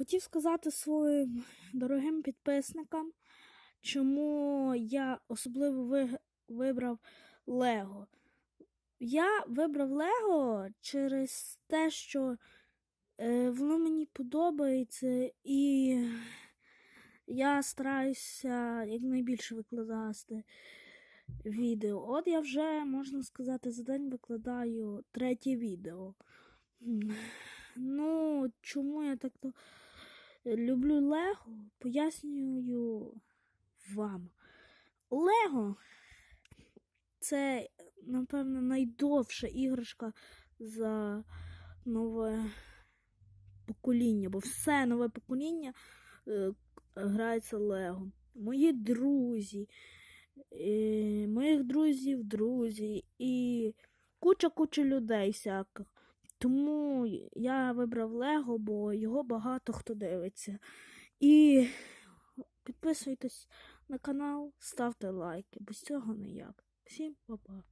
хотів сказати своїм дорогим підписникам, чому я особливо ви- вибрав Лего. Я вибрав Лего через те, що е, воно мені подобається, і я стараюся якнайбільше викладати відео. От я вже, можна сказати, за день викладаю третє відео. Ну, чому я так то люблю Лего, пояснюю вам. Лего це, напевно, найдовша іграшка за нове покоління, бо все нове покоління е, грається Лего. Мої друзі, е, моїх друзів, друзі і куча-куча людей всяких. Тому я вибрав Лего, бо його багато хто дивиться. І підписуйтесь на канал, ставте лайки, без цього ніяк. Всім па-па.